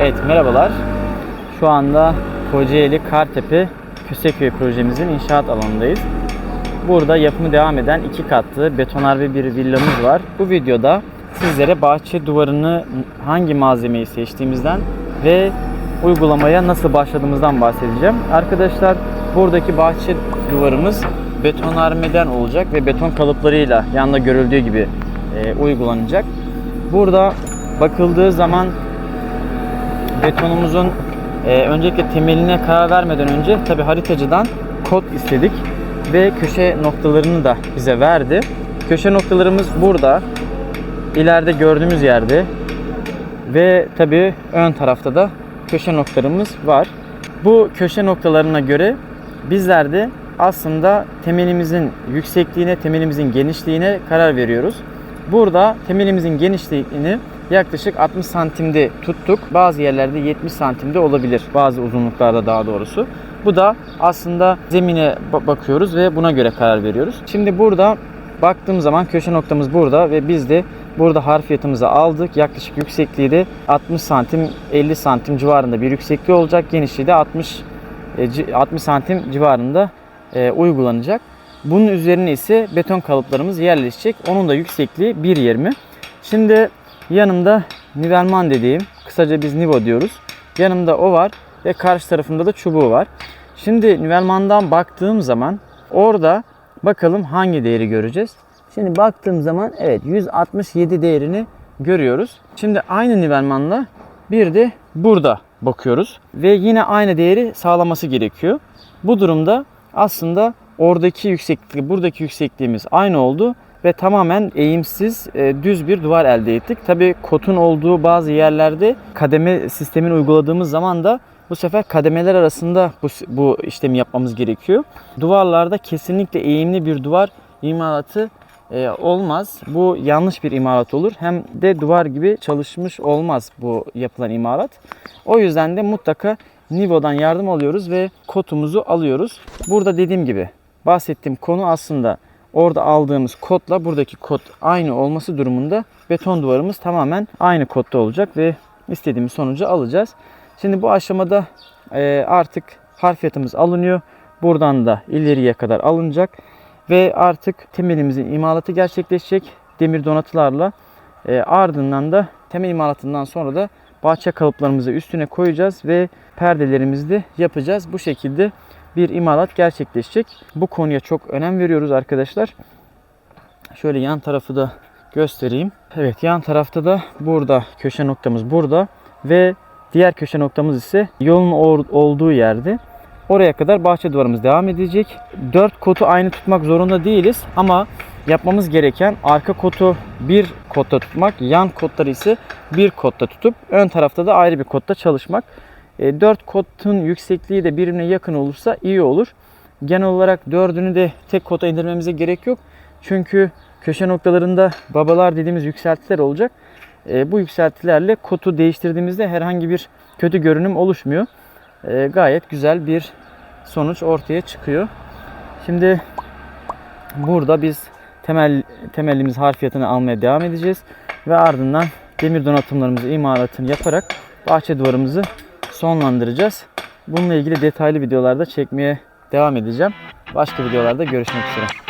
Evet merhabalar. Şu anda Kocaeli Kartepe Küseköy projemizin inşaat alanındayız. Burada yapımı devam eden iki katlı betonarme bir villamız var. Bu videoda sizlere bahçe duvarını hangi malzemeyi seçtiğimizden ve uygulamaya nasıl başladığımızdan bahsedeceğim. Arkadaşlar buradaki bahçe duvarımız betonarmeden olacak ve beton kalıplarıyla yanında görüldüğü gibi e, uygulanacak. Burada bakıldığı zaman betonumuzun e, öncelikle temeline karar vermeden önce tabi haritacıdan kod istedik ve köşe noktalarını da bize verdi. Köşe noktalarımız burada. ileride gördüğümüz yerde ve tabi ön tarafta da köşe noktalarımız var. Bu köşe noktalarına göre bizler de aslında temelimizin yüksekliğine, temelimizin genişliğine karar veriyoruz. Burada temelimizin genişliğini yaklaşık 60 santimde tuttuk. Bazı yerlerde 70 santimde olabilir. Bazı uzunluklarda daha doğrusu. Bu da aslında zemine ba- bakıyoruz ve buna göre karar veriyoruz. Şimdi burada baktığım zaman köşe noktamız burada ve biz de burada harfiyatımızı aldık. Yaklaşık yüksekliği de 60 santim 50 santim civarında bir yüksekliği olacak. Genişliği de 60 e, ci- 60 santim civarında e, uygulanacak. Bunun üzerine ise beton kalıplarımız yerleşecek. Onun da yüksekliği 1.20. Şimdi yanımda nivelman dediğim, kısaca biz nivo diyoruz. Yanımda o var ve karşı tarafında da çubuğu var. Şimdi nivelmandan baktığım zaman orada bakalım hangi değeri göreceğiz. Şimdi baktığım zaman evet 167 değerini görüyoruz. Şimdi aynı nivelmanla bir de burada bakıyoruz ve yine aynı değeri sağlaması gerekiyor. Bu durumda aslında oradaki yükseklik, buradaki yüksekliğimiz aynı oldu ve tamamen eğimsiz, e, düz bir duvar elde ettik. Tabi kotun olduğu bazı yerlerde kademe sistemini uyguladığımız zaman da bu sefer kademeler arasında bu, bu işlemi yapmamız gerekiyor. Duvarlarda kesinlikle eğimli bir duvar imalatı e, olmaz. Bu yanlış bir imalat olur. Hem de duvar gibi çalışmış olmaz bu yapılan imalat. O yüzden de mutlaka Nivo'dan yardım alıyoruz ve kotumuzu alıyoruz. Burada dediğim gibi bahsettiğim konu aslında orada aldığımız kodla buradaki kod aynı olması durumunda beton duvarımız tamamen aynı kodda olacak ve istediğimiz sonucu alacağız. Şimdi bu aşamada e, artık harfiyatımız alınıyor. Buradan da ileriye kadar alınacak ve artık temelimizin imalatı gerçekleşecek demir donatılarla. E, ardından da temel imalatından sonra da bahçe kalıplarımızı üstüne koyacağız ve perdelerimizi de yapacağız. Bu şekilde bir imalat gerçekleşecek. Bu konuya çok önem veriyoruz arkadaşlar. Şöyle yan tarafı da göstereyim. Evet yan tarafta da burada köşe noktamız burada ve diğer köşe noktamız ise yolun olduğu yerde. Oraya kadar bahçe duvarımız devam edecek. 4 kotu aynı tutmak zorunda değiliz ama yapmamız gereken arka kotu bir kotta tutmak, yan kotları ise bir kotta tutup ön tarafta da ayrı bir kotta çalışmak. 4 kotun yüksekliği de birbirine yakın olursa iyi olur. Genel olarak dördünü de tek kota indirmemize gerek yok. Çünkü köşe noktalarında babalar dediğimiz yükseltiler olacak. E, bu yükseltilerle kotu değiştirdiğimizde herhangi bir kötü görünüm oluşmuyor. E, gayet güzel bir sonuç ortaya çıkıyor. Şimdi burada biz temel temelimiz harfiyatını almaya devam edeceğiz ve ardından demir donatımlarımızı imalatını yaparak bahçe duvarımızı sonlandıracağız. Bununla ilgili detaylı videolarda çekmeye devam edeceğim. Başka videolarda görüşmek üzere.